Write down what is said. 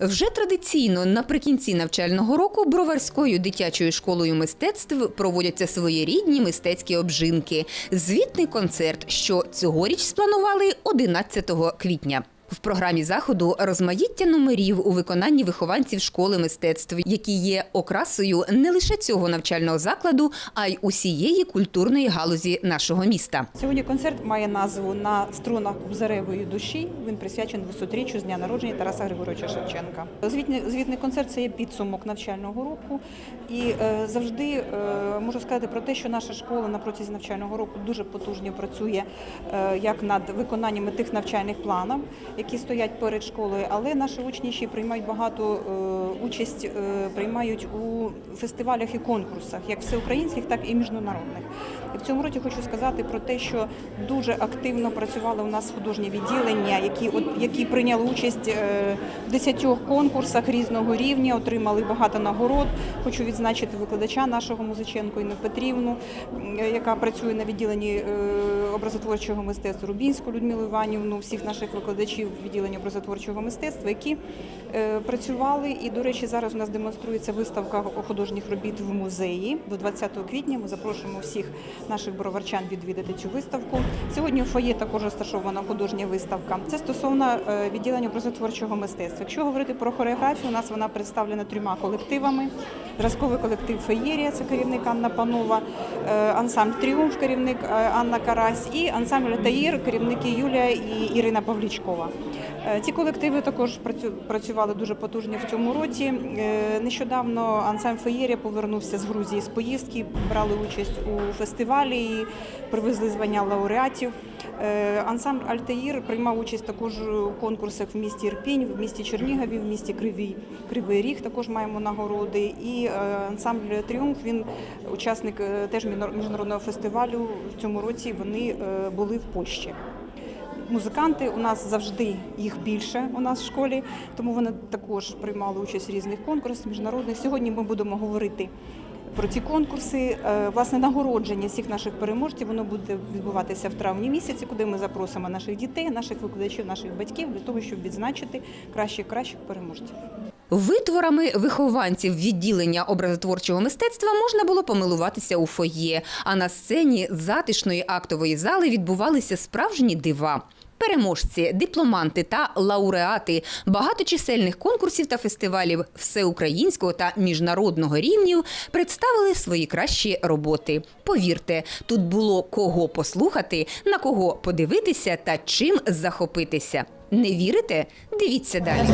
Вже традиційно наприкінці навчального року броварською дитячою школою мистецтв проводяться своєрідні мистецькі обжинки. Звітний концерт, що цьогоріч спланували 11 квітня. В програмі заходу розмаїття номерів у виконанні вихованців школи мистецтв, які є окрасою не лише цього навчального закладу, а й усієї культурної галузі нашого міста. Сьогодні концерт має назву на струнах Кобзаревої душі. Він присвячений висотріччю з дня народження Тараса Григоровича Шевченка. Звітний, звітний концерт це є підсумок навчального року, і е, завжди е, можу сказати про те, що наша школа на протязі навчального року дуже потужно працює е, як над виконаннями тих навчальних планів, які стоять перед школою, але наші учні ще приймають багато е, участь, е, приймають у фестивалях і конкурсах, як всеукраїнських, так і міжнародних. І в цьому році хочу сказати про те, що дуже активно працювали у нас художні відділення, які от які прийняли участь е, в десятьох конкурсах різного рівня, отримали багато нагород. Хочу відзначити викладача нашого Музиченко Інну Петрівну, яка працює на відділенні е, образотворчого мистецтва Рубінську Людмилу Іванівну, всіх наших викладачів відділення образотворчого мистецтва, які е, працювали. І, до речі, зараз у нас демонструється виставка художніх робіт в музеї. До 20 квітня ми запрошуємо всіх наших броварчан відвідати цю виставку. Сьогодні у фоє також розташована художня виставка. Це стосовно е, відділення образотворчого мистецтва. Якщо говорити про хореографію, у нас вона представлена трьома колективами. Зразковий колектив Феєрія, це керівник Анна Панова, е, ансамбль Тріумф, керівник е, Анна Карась, і ансамбль Таїр, керівники Юлія і Ірина Павлічкова. Ці колективи також працювали дуже потужно в цьому році. Е, Нещодавно ансамбль Феєрія повернувся з Грузії з поїздки, брали участь у фестивалі, і привезли звання лауреатів. Е, Ансамбль Альтаїр приймав участь також у конкурсах в місті Ірпінь, в місті Чернігові, в місті Кривий, Кривий Ріг. Також маємо нагороди. І е, ансамбль Тріумф він учасник теж міжнародного фестивалю. В цьому році вони були в Польщі. Музиканти у нас завжди їх більше у нас в школі, тому вони також приймали участь в різних конкурсах міжнародних. Сьогодні ми будемо говорити про ці конкурси. Е, Власне, нагородження всіх наших переможців воно буде відбуватися в травні місяці, куди ми запросимо наших дітей, наших викладачів, наших батьків для того, щоб відзначити кращих кращих переможців. Витворами вихованців відділення образотворчого мистецтва можна було помилуватися у фоє, а на сцені затишної актової зали відбувалися справжні дива. Переможці, дипломанти та лауреати багаточисельних конкурсів та фестивалів всеукраїнського та міжнародного рівнів представили свої кращі роботи. Повірте, тут було кого послухати, на кого подивитися та чим захопитися. Не вірите? Дивіться далі.